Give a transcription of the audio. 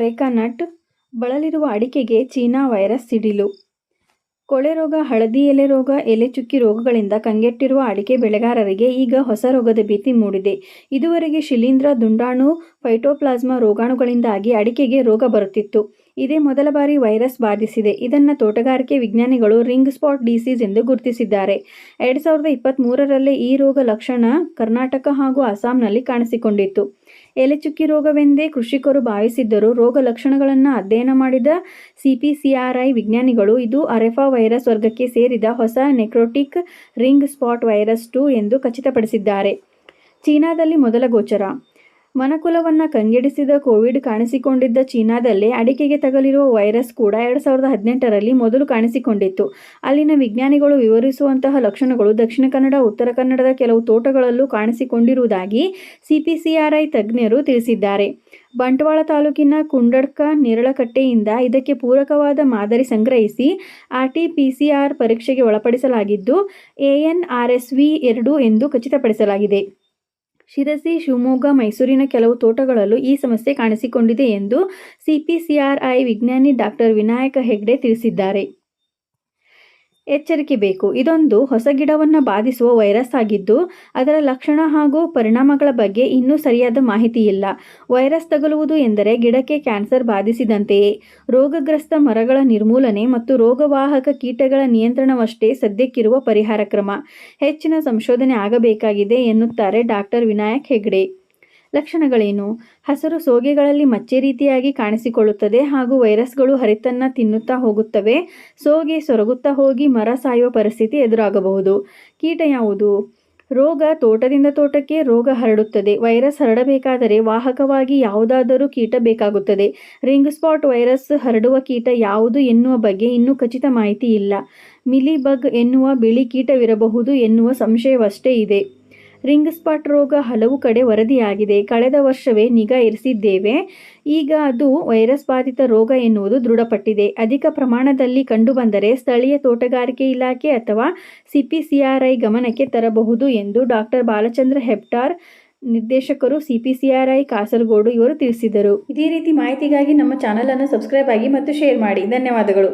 Areca nut ಬಳಲಿರುವ ಅಡಿಕೆಗೆ China virus ಸಿಡಿಲು. ಕೊಳೆ ರೋಗ, ಹಳದಿ ಎಲೆ ರೋಗ, ಎಲೆ ಚುಕ್ಕಿ ರೋಗಗಳಿಂದ ಕಂಗೆಟ್ಟಿರುವ ಅಡಿಕೆ ಬೆಳೆಗಾರರಿಗೆ ಈಗ ಹೊಸ ರೋಗದ ಭೀತಿ ಮೂಡಿದೆ. ಇದುವರೆಗೆ ಶಿಲೀಂಧ್ರ, ದುಂಡಾಣು, ಫೈಟೋಪ್ಲಾಸ್ಮಾ ರೋಗಾಣುಗಳಿಂದಾಗಿ ಅಡಿಕೆಗೆ ರೋಗ ಬರುತ್ತಿತ್ತು. ಇದೇ ಮೊದಲ ಬಾರಿ ವೈರಸ್ ಬಾಧಿಸಿದೆ. ಇದನ್ನು ತೋಟಗಾರಿಕೆ ವಿಜ್ಞಾನಿಗಳು ರಿಂಗ್ ಸ್ಪಾಟ್ ಡಿಸೀಸ್ ಎಂದು ಗುರುತಿಸಿದ್ದಾರೆ. ಎರಡು ಸಾವಿರದ ಇಪ್ಪತ್ತ್ಮೂರರಲ್ಲೇ ಈ ರೋಗ ಲಕ್ಷಣ ಕರ್ನಾಟಕ ಹಾಗೂ ಅಸ್ಸಾಂನಲ್ಲಿ ಕಾಣಿಸಿಕೊಂಡಿತ್ತು. ಎಲೆಚುಕ್ಕಿ ರೋಗವೆಂದೇ ಕೃಷಿಕರು ಭಾವಿಸಿದ್ದರೂ ರೋಗ ಲಕ್ಷಣಗಳನ್ನು ಅಧ್ಯಯನ ಮಾಡಿದ ಸಿಪಿಸಿಆರ್ಐ ವಿಜ್ಞಾನಿಗಳು ಇದು ಅರೆಫಾ ವೈರಸ್ ವರ್ಗಕ್ಕೆ ಸೇರಿದ ಹೊಸ necrotic ring spot virus two ಎಂದು ಖಚಿತಪಡಿಸಿದ್ದಾರೆ. ಚೀನಾದಲ್ಲಿ ಮೊದಲ ಗೋಚರ. ಮನಕುಲವನ್ನು ಕಂಗೆಡಿಸಿದ ಕೋವಿಡ್ ಕಾಣಿಸಿಕೊಂಡಿದ್ದ ಚೀನಾದಲ್ಲೇ ಅಡಿಕೆಗೆ ತಗಲಿರುವ ವೈರಸ್ ಕೂಡ ಎರಡು ಸಾವಿರದ ಹದಿನೆಂಟರಲ್ಲಿ ಮೊದಲು ಕಾಣಿಸಿಕೊಂಡಿತ್ತು. ಅಲ್ಲಿನ ವಿಜ್ಞಾನಿಗಳು ವಿವರಿಸುವಂತಹ ಲಕ್ಷಣಗಳು ದಕ್ಷಿಣ ಕನ್ನಡ, ಉತ್ತರ ಕನ್ನಡದ ಕೆಲವು ತೋಟಗಳಲ್ಲೂ ಕಾಣಿಸಿಕೊಂಡಿರುವುದಾಗಿ ಸಿಪಿಸಿಆರ್ಐ ತಜ್ಞರು ತಿಳಿಸಿದ್ದಾರೆ. ಬಂಟ್ವಾಳ ತಾಲೂಕಿನ ಕುಂಡಡ್ಕ, ನೇರಳಕಟ್ಟೆಯಿಂದ ಇದಕ್ಕೆ ಪೂರಕವಾದ ಮಾದರಿ ಸಂಗ್ರಹಿಸಿ ಆರ್ಟಿಪಿಸಿಆರ್ ಪರೀಕ್ಷೆಗೆ ಒಳಪಡಿಸಲಾಗಿದ್ದು, ಎಎನ್ಆರ್ಎಸ್ವಿ ಎರಡು ಎಂದು ಖಚಿತಪಡಿಸಲಾಗಿದೆ. ಶಿರಸಿ, ಶಿವಮೊಗ್ಗ, ಮೈಸೂರಿನ ಕೆಲವು ತೋಟಗಳಲ್ಲೂ ಈ ಸಮಸ್ಯೆ ಕಾಣಿಸಿಕೊಂಡಿದೆ ಎಂದು ಸಿಪಿಸಿಆರ್ಐ ವಿಜ್ಞಾನಿ ಡಾಕ್ಟರ್ ವಿನಾಯಕ ಹೆಗ್ಡೆ ತಿಳಿಸಿದ್ದಾರೆ. ಎಚ್ಚರಿಕೆ ಬೇಕು. ಇದೊಂದು ಹೊಸ ಗಿಡವನ್ನು ಬಾಧಿಸುವ ವೈರಸ್ ಆಗಿದ್ದು, ಅದರ ಲಕ್ಷಣ ಹಾಗೂ ಪರಿಣಾಮಗಳ ಬಗ್ಗೆ ಇನ್ನೂ ಸರಿಯಾದ ಮಾಹಿತಿ ಇಲ್ಲ. ವೈರಸ್ ತಗುಲುವುದು ಎಂದರೆ ಗಿಡಕ್ಕೆ ಕ್ಯಾನ್ಸರ್ ಬಾಧಿಸಿದಂತೆಯೇ. ರೋಗಗ್ರಸ್ತ ಮರಗಳ ನಿರ್ಮೂಲನೆ ಮತ್ತು ರೋಗವಾಹಕ ಕೀಟಗಳ ನಿಯಂತ್ರಣವಷ್ಟೇ ಸದ್ಯಕ್ಕಿರುವ ಪರಿಹಾರ ಕ್ರಮ. ಹೆಚ್ಚಿನ ಸಂಶೋಧನೆ ಆಗಬೇಕಾಗಿದೆ ಎನ್ನುತ್ತಾರೆ ಡಾಕ್ಟರ್ ವಿನಾಯಕ್ ಹೆಗ್ಡೆ. ಲಕ್ಷಣಗಳೇನು? ಹಸಿರು ಸೋಗೆಗಳಲ್ಲಿ ಮಚ್ಚೆ ರೀತಿಯಾಗಿ ಕಾಣಿಸಿಕೊಳ್ಳುತ್ತದೆ ಹಾಗೂ ವೈರಸ್ಗಳು ಹರಿತನ್ನ ತಿನ್ನುತ್ತಾ ಹೋಗುತ್ತವೆ. ಸೋಗೆ ಸೊರಗುತ್ತಾ ಹೋಗಿ ಮರ ಸಾಯುವ ಪರಿಸ್ಥಿತಿ ಎದುರಾಗಬಹುದು. ಕೀಟ ಯಾವುದು? ರೋಗ ತೋಟದಿಂದ ತೋಟಕ್ಕೆ ರೋಗ ಹರಡುತ್ತದೆ. ವೈರಸ್ ಹರಡಬೇಕಾದರೆ ವಾಹಕವಾಗಿ ಯಾವುದಾದರೂ ಕೀಟ ಬೇಕಾಗುತ್ತದೆ. ರಿಂಗ್ ಸ್ಪಾಟ್ ವೈರಸ್ ಹರಡುವ ಕೀಟ ಯಾವುದು ಎನ್ನುವ ಬಗ್ಗೆ ಇನ್ನೂ ಖಚಿತ ಮಾಹಿತಿ ಇಲ್ಲ. ಮಿಲಿಬಗ್ ಎನ್ನುವ ಬಿಳಿ ಕೀಟವಿರಬಹುದು ಎನ್ನುವ ಸಂಶಯವಷ್ಟೇ ಇದೆ. ರಿಂಗ್ ಸ್ಪಾಟ್ ರೋಗ ಹಲವು ಕಡೆ ವರದಿಯಾಗಿದೆ. ಕಳೆದ ವರ್ಷವೇ ನಿಗಾ ಇರಿಸಿದ್ದೇವೆ. ಈಗ ಅದು ವೈರಸ್ ಬಾಧಿತ ರೋಗ ಎನ್ನುವುದು ದೃಢಪಟ್ಟಿದೆ. ಅಧಿಕ ಪ್ರಮಾಣದಲ್ಲಿ ಕಂಡುಬಂದರೆ ಸ್ಥಳೀಯ ತೋಟಗಾರಿಕೆ ಇಲಾಖೆ ಅಥವಾ ಸಿಪಿಸಿಆರ್ಐ ಗಮನಕ್ಕೆ ತರಬಹುದು ಎಂದು ಡಾಕ್ಟರ್ ಬಾಲಚಂದ್ರ ಹೆಪ್ಟಾರ್, ನಿರ್ದೇಶಕರು ಸಿಪಿಸಿಆರ್ಐ ಕಾಸರಗೋಡು ಇವರು ತಿಳಿಸಿದರು. ಇದೇ ರೀತಿ ಮಾಹಿತಿಗಾಗಿ ನಮ್ಮ ಚಾನಲನ್ನು ಸಬ್ಸ್ಕ್ರೈಬ್ ಆಗಿ ಮತ್ತು ಶೇರ್ ಮಾಡಿ. ಧನ್ಯವಾದಗಳು.